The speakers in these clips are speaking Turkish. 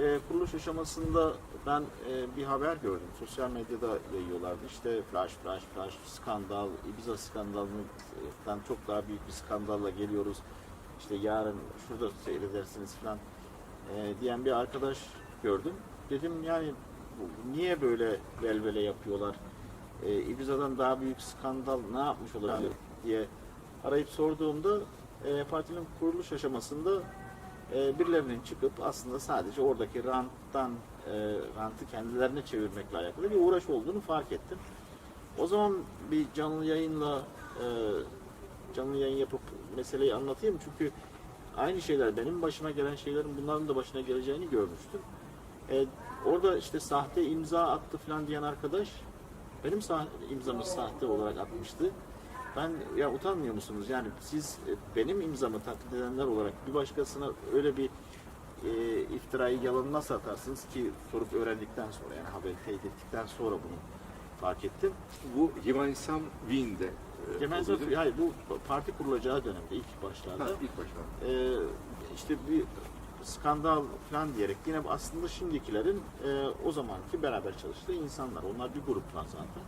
e, kuruluş aşamasında ben e, bir haber gördüm. Sosyal medyada yayıyorlardı. İşte flash flash flash skandal, Ibiza skandalından çok daha büyük bir skandalla geliyoruz. İşte yarın şurada seyredersiniz falan e, diyen bir arkadaş gördüm. Dedim yani niye böyle velvele yapıyorlar? E, Ibiza'dan daha büyük skandal ne yapmış olabilir diye arayıp sorduğumda e, partinin kuruluş aşamasında e, birilerinin çıkıp aslında sadece oradaki ranttan e, rantı kendilerine çevirmekle alakalı bir uğraş olduğunu fark ettim. O zaman bir canlı yayınla e, canlı yayın yapıp meseleyi anlatayım çünkü aynı şeyler benim başıma gelen şeylerin bunların da başına geleceğini görmüştüm. E, orada işte sahte imza attı falan diyen arkadaş benim sah- imzamı sahte olarak atmıştı. Ben ya utanmıyor musunuz? Yani siz e, benim imzamı taklit edenler olarak bir başkasına öyle bir e, iftirayı yalan nasıl atarsınız ki sorup öğrendikten sonra yani haberi teyit ettikten sonra bunu fark ettim. Bu Yemenisam Wien'de. e, mi? hayır bu parti kurulacağı dönemde ilk başlarda Ha, ilk başta. e, işte bir skandal falan diyerek yine aslında şimdikilerin e, o zamanki beraber çalıştığı insanlar. Onlar bir gruplar zaten.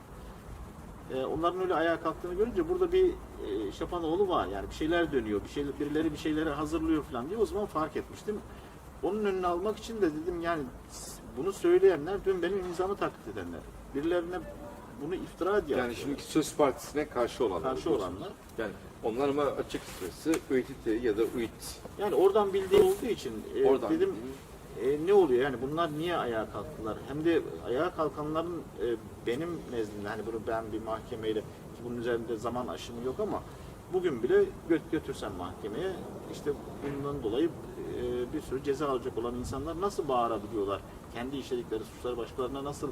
E, onların öyle ayağa kalktığını görünce burada bir e, şapanoğlu var yani bir şeyler dönüyor, bir şeyler, birileri bir şeyleri hazırlıyor falan diye o zaman fark etmiştim. Onun önüne almak için de dedim yani bunu söyleyenler dün benim imzamı taklit edenler. Birilerine bunu iftira diye Yani şimdiki Söz Partisi'ne karşı olanlar. karşı olanlar. Yani onlar ama açıkçası ÖİTT ya da UİT. Yani oradan bildiği olduğu için e, Oradan dedim bildiğim- e, ne oluyor yani bunlar niye ayağa kalktılar? Hem de ayağa kalkanların e, benim nezdimde hani bunu ben bir mahkemeyle bunun üzerinde zaman aşımı yok ama bugün bile gö- götürsem mahkemeye işte bundan dolayı e, bir sürü ceza alacak olan insanlar nasıl bağırabiliyorlar? Kendi işledikleri suçları başkalarına nasıl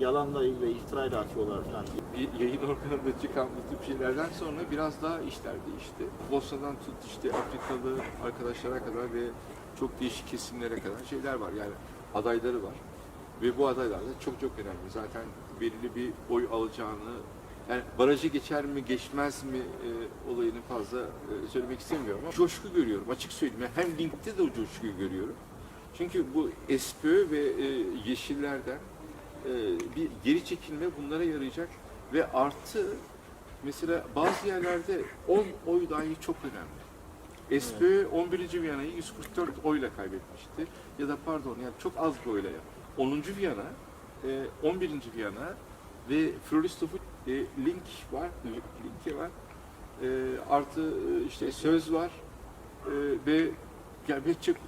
yalanla ve iftirayla atıyorlar falan bir yayın organında çıkan bu tip şeylerden sonra biraz daha işler değişti. Bosna'dan tut işte Afrikalı arkadaşlara kadar ve çok değişik kesimlere kadar şeyler var. Yani adayları var. Ve bu adaylar da çok çok önemli. Zaten belirli bir oy alacağını yani barajı geçer mi geçmez mi e, olayını fazla e, söylemek istemiyorum ama coşku görüyorum. Açık söyleyeyim. Yani hem Link'te de o coşkuyu görüyorum. Çünkü bu SPÖ ve e, Yeşiller'den e, bir geri çekilme bunlara yarayacak ve artı mesela bazı yerlerde 10 oy dahi çok önemli. SPÖ 11. Viyana'yı 144 oyla kaybetmişti. Ya da pardon yani çok az bir oyla. ya. 10. Viyana, e, 11. Viyana ve Floristof'u e, link var, linki var. E, artı e, işte söz var e, ve yani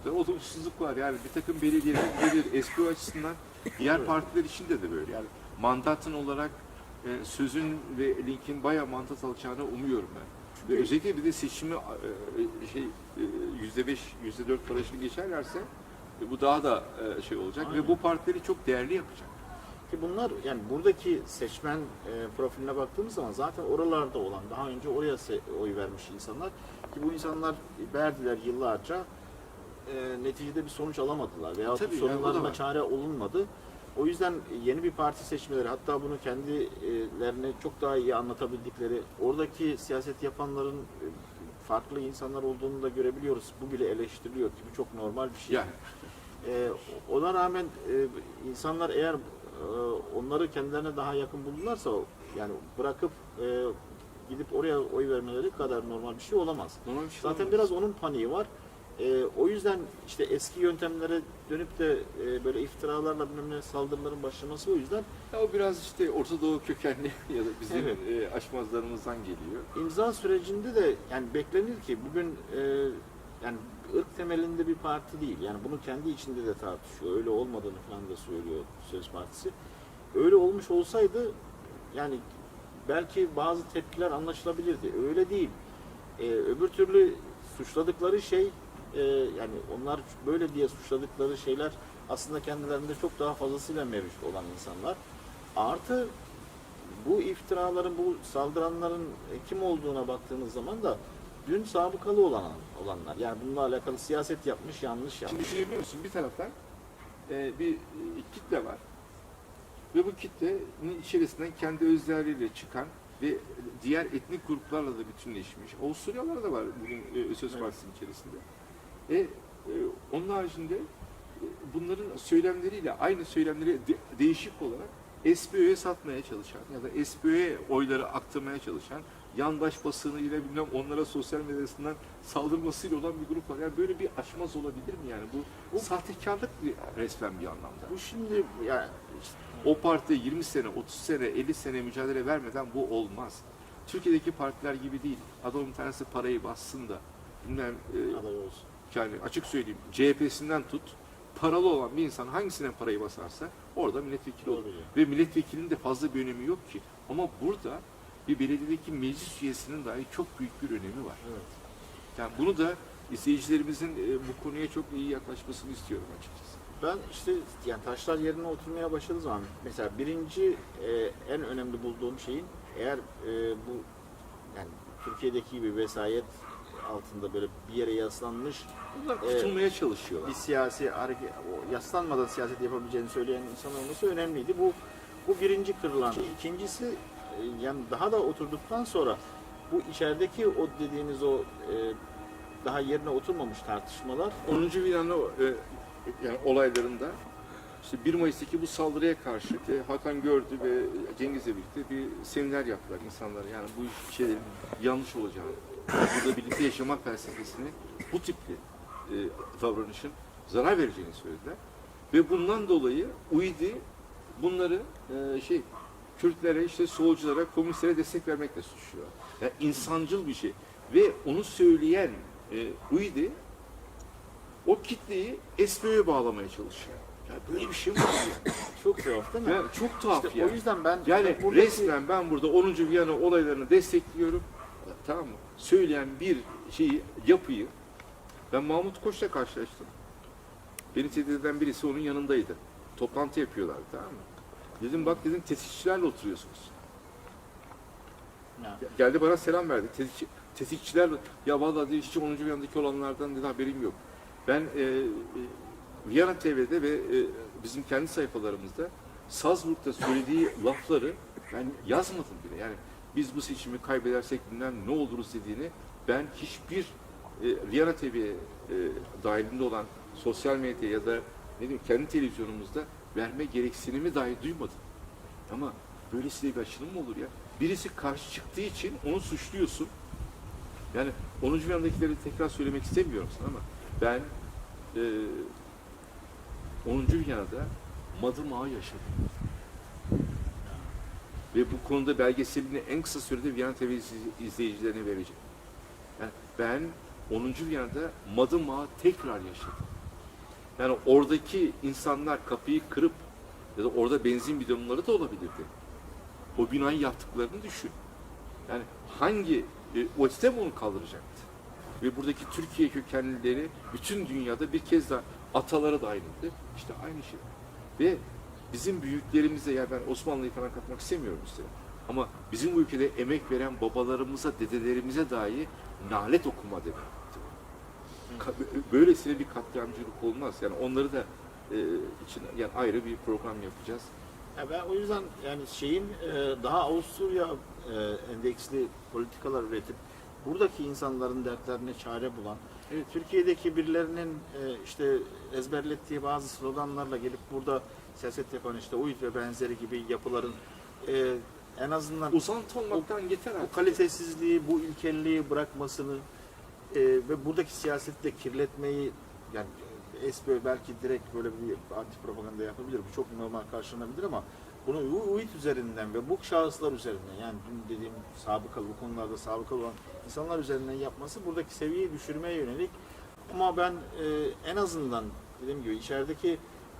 da olumsuzluk var. Yani bir takım belediyeler gelir SPÖ açısından diğer partiler içinde de böyle. Yani mandatın olarak e, sözün ve linkin bayağı mandat alacağını umuyorum ben. Özellikle bir de seçimi e, şey e, yüzde beş, yüzde dört barajını geçerlerse e, bu daha da e, şey olacak Aynen. ve bu partileri çok değerli yapacak. Ki bunlar yani buradaki seçmen e, profiline baktığımız zaman zaten oralarda olan daha önce oraya oy vermiş insanlar ki bu insanlar verdiler yıllarca e, neticede bir sonuç alamadılar veya yani sorunlarına var. çare olunmadı. O yüzden yeni bir parti seçmeleri hatta bunu kendilerine çok daha iyi anlatabildikleri oradaki siyaset yapanların e, farklı insanlar olduğunu da görebiliyoruz. Bu bile eleştiriliyor ki bu çok normal bir şey. Yani Ee, ona rağmen e, insanlar eğer e, onları kendilerine daha yakın bulurlarsa yani bırakıp e, gidip oraya oy vermeleri kadar normal bir şey olamaz. normal bir şey Zaten olmaz. biraz onun paniği var. E, o yüzden işte eski yöntemlere dönüp de e, böyle iftiralarla bilmem ne saldırıların başlaması o yüzden Ya o biraz işte Orta Doğu kökenli ya da bizim Evet. e, aşmazlarımızdan geliyor. imza sürecinde de yani beklenir ki bugün e, yani ırk temelinde bir parti değil. Yani bunu kendi içinde de tartışıyor. Öyle olmadığını falan da söylüyor Söz Partisi. Öyle olmuş olsaydı yani belki bazı tepkiler anlaşılabilirdi. Öyle değil. E, öbür türlü suçladıkları şey e, yani onlar böyle diye suçladıkları şeyler aslında kendilerinde çok daha fazlasıyla mevcut olan insanlar. Artı bu iftiraların, bu saldıranların kim olduğuna baktığınız zaman da dün sabıkalı olan olanlar. Yani bununla alakalı siyaset yapmış, yanlış Şimdi yapmış. düşünebiliyor musun? Bir taraftan e, bir kitle var. Ve bu kitlenin içerisinden kendi özleriyle çıkan ve diğer etnik gruplarla da bütünleşmiş. Avusturyalılar da var bugün e, Söz Evet. İçerisinde. E, e, onun haricinde bunların söylemleriyle aynı söylemleri de- değişik olarak SPÖ'ye satmaya çalışan ya da SPÖ'ye oyları aktarmaya çalışan yandaş basınıyla bilmem onlara sosyal medyasından saldırmasıyla olan bir grup var. Yani böyle bir aşmaz olabilir mi yani? Bu, bu sahtekarlık bir, resmen bir anlamda. Bu şimdi yani O parti 20 sene, 30 sene, 50 sene mücadele vermeden bu olmaz. Türkiye'deki partiler gibi değil. Adamın tanesi parayı bassın da bilmem e, aday olsun. Yani açık söyleyeyim CHP'sinden tut paralı olan bir insan hangisine parayı basarsa orada milletvekili olur. Ve milletvekilinin de fazla bir önemi yok ki. Ama burada bir belediyedeki meclis üyesinin dahi çok büyük bir önemi var. Evet. Yani bunu da izleyicilerimizin e, bu konuya çok iyi yaklaşmasını istiyorum açıkçası. Ben işte yani taşlar yerine oturmaya başladığı zaman mesela birinci e, en önemli bulduğum şeyin eğer e, bu yani Türkiye'deki gibi vesayet altında böyle bir yere yaslanmış Bunlar Evet. tutulmaya çalışıyorlar. bir siyasi hareket, o yaslanmadan siyaset yapabileceğini söyleyen insan olması önemliydi. Bu bu birinci kırılan. İkincisi e, yani daha da oturduktan sonra bu içerideki o dediğiniz o e, daha yerine oturmamış tartışmalar 10. Viyana'nın e, yani olaylarında işte 1 Mayıs'taki bu saldırıya karşı e, Hakan Gördü ve Cengiz'le birlikte bir seminer yaptılar insanlara. Yani bu şeylerin yanlış olacağını, burada birlikte yaşama felsefesini bu tipli e, davranışın zarar vereceğini söylediler. Ve bundan dolayı UİD'i bunları e, şey Kürtlere, işte solculara, komünistlere destek vermekle suçluyor. Yani insancıl bir şey. Ve onu söyleyen e, UİD'i o kitleyi SPÖ'ye bağlamaya çalışıyor. Ya böyle bir şey mi var ya? çok tuhaf değil mi? ya çok tuhaf İşte ya. O yüzden ben Yani buradaki- resmen ben burada 10. Viyana olaylarını destekliyorum. Tamam mı? Söyleyen bir şeyi, yapıyı ben Mahmut Koç'la karşılaştım. Beni tehdit eden birisi onun yanındaydı. Toplantı yapıyorlardı tamam mı? Dedim bak dedim tetikçilerle oturuyorsunuz. Ya, Geldi bana selam verdi. Tetikçi, tetikçiler ya vallahi dedi, hiç 10. Viyana'daki olanlardan dedi haberim yok. Ben e, e, Viyana TV'de ve e, bizim kendi sayfalarımızda Salzburg'da söylediği lafları ben yazmadım bile. Yani biz bu seçimi kaybedersek bilmem ne oluruz dediğini ben hiçbir e, Viyana TV e, dahilinde olan sosyal medya ya da ne diyeyim kendi televizyonumuzda verme gereksinimi dahi duymadım. Ama böylesine bir açılım mı olur ya? Birisi karşı çıktığı için onu suçluyorsun. Yani 10. yandakileri tekrar söylemek istemiyorum sana ama ben e, 10. Viyana'da Madımağı yaşadım. Ve bu konuda belgeselini en kısa sürede Viyana TV izley- izleyicilerine vereceğim. Yani ben 10. Viyana'da Madımağı tekrar yaşadım. Yani oradaki insanlar kapıyı kırıp ya da orada benzin bidonları da olabilirdi. O binayı yaptıklarını düşün. Yani hangi e, o sistem onu kaldıracaktı? Ve buradaki Türkiye kökenlileri bütün dünyada bir kez daha atalara da aynıydı. İşte aynı şey. Ve bizim büyüklerimize ya ben Osmanlı'yı falan katmak istemiyorum size. Ama bizim bu ülkede emek veren babalarımıza, dedelerimize dahi nalet okuma demekti. Ka- Böylesine bir katliamcılık olmaz. Yani onları da e, için yani ayrı bir program yapacağız. ya ben o yüzden yani şeyin e, daha Avusturya e, endeksli politikalar üretip buradaki insanların dertlerine çare bulan Evet. Türkiye'deki birilerinin e, işte ezberlettiği bazı sloganlarla gelip burada siyaset yapan işte UİT ve benzeri gibi yapıların e, en azından Uzantı olmaktan yeter bu artık. kalitesizliği, bu ilkelliği bırakmasını e, ve buradaki siyaseti de kirletmeyi yani SPÖ belki direkt böyle bir anti propaganda yapabilir. Bu çok normal karşılanabilir ama bunu UİT üzerinden ve bu şahıslar üzerinden yani dün dediğim sabıkalı bu konularda sabıkalı olan insanlar üzerinden yapması buradaki seviyeyi düşürmeye yönelik ama ben e, en azından dediğim gibi içerideki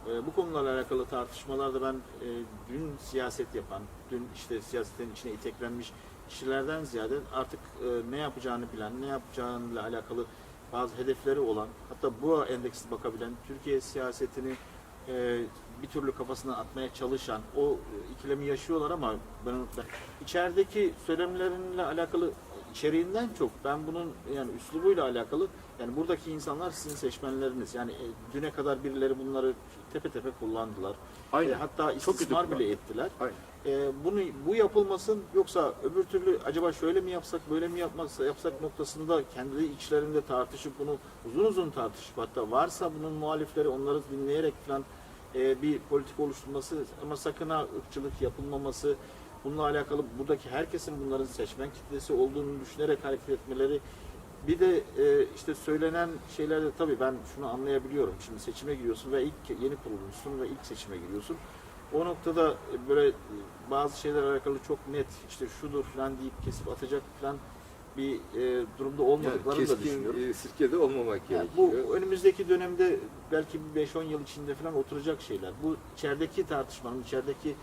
e, bu konularla alakalı tartışmalarda ben e, dün siyaset yapan, dün işte siyasetin içine iteklenmiş kişilerden ziyade artık e, ne yapacağını bilen, ne yapacağıyla alakalı bazı hedefleri olan, hatta bu endeksli bakabilen, Türkiye siyasetini e, bir türlü kafasına atmaya çalışan o e, ikilemi yaşıyorlar ama ben ben- içerideki söylemlerinle alakalı içeriğinden çok ben bunun yani üslubuyla alakalı yani buradaki insanlar sizin seçmenleriniz. Yani e, düne kadar birileri bunları tepe tepe kullandılar. Aynen. E, hatta istismar bile kullandı. ettiler. Aynen. E, bunu bu yapılmasın yoksa öbür türlü acaba şöyle mi yapsak böyle mi yapmak yapsak noktasında kendi içlerinde tartışıp bunu uzun uzun tartışıp hatta varsa bunun muhalifleri onları dinleyerek falan e, bir politik oluşturması ama sakın ha ırkçılık yapılmaması bununla alakalı buradaki herkesin bunların seçmen kitlesi olduğunu düşünerek hareket etmeleri bir de e, işte söylenen şeylerde tabii ben şunu anlayabiliyorum. Şimdi seçime giriyorsun ve ilk yeni kurulmuşsun ve ilk seçime giriyorsun. O noktada e, böyle bazı şeyler alakalı çok net işte şudur falan deyip kesip atacak falan bir e, durumda Yani olmadıklarını da keskin düşünüyorum. e, sirkede olmamak Yani gerekiyor. bu önümüzdeki dönemde belki bir 5-10 yıl içinde falan oturacak şeyler. Bu içerideki tartışmanın, içerideki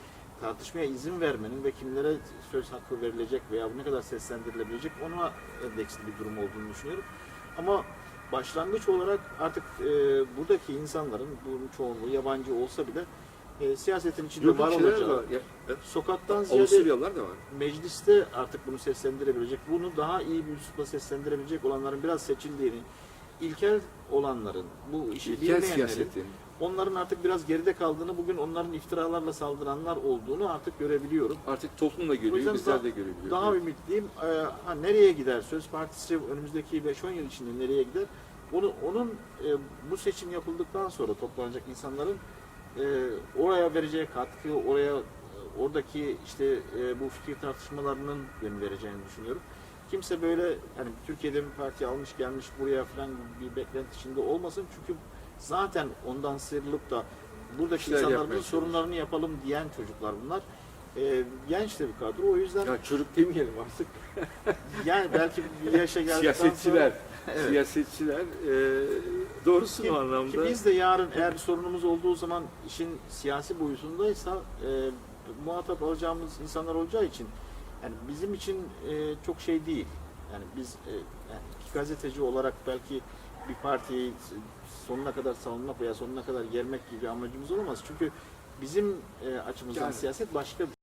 tartışmaya izin vermenin ve kimlere söz hakkı verilecek veya ne kadar seslendirilebilecek ona endeksli bir durum olduğunu düşünüyorum. Ama başlangıç olarak artık e, buradaki insanların, bunun çoğunluğu yabancı olsa bile e, siyasetin içinde Yok, var olacağı, var. Ya, sokaktan ziyade da var. mecliste artık bunu seslendirebilecek, bunu daha iyi bir üslupla seslendirebilecek olanların biraz seçildiğini, ilkel olanların, bu işi İlkel bilmeyenlerin, siyasetin. onların artık biraz geride kaldığını, bugün onların iftiralarla saldıranlar olduğunu artık görebiliyorum. Artık toplum da görüyor, bizler daha- de görebiliyoruz. Daha ümitliyim. Ee, ha, nereye gider? Söz Partisi önümüzdeki 5-10 yıl içinde nereye gider? Onu, onun e, bu seçim yapıldıktan sonra toplanacak insanların e, oraya vereceği katkı, oraya e, oradaki işte e, bu fikir tartışmalarının yön vereceğini düşünüyorum. Kimse böyle hani Türkiye'de bir parti almış gelmiş buraya falan bir beklenti içinde olmasın. Çünkü zaten ondan sıyrılıp da buradaki İşler insanların sorunlarını yapalım diyen çocuklar bunlar. E, genç de bir kadro. O yüzden Ya çocuk demeyelim artık. yani belki bir yaşa geldikten Siyasetçiler. sonra... Evet. Siyasetçiler e, doğrusun Ki, o anlamda. ki biz de yarın eğer bir sorunumuz olduğu zaman işin siyasi boyutundaysa e, muhatap alacağımız insanlar olacağı için yani bizim için e, çok şey değil. Yani biz e, yani bir gazeteci olarak belki bir partiyi sonuna kadar savunmak veya sonuna kadar gelmek gibi bir amacımız olamaz. Çünkü bizim e, açımızdan Yani- siyaset başka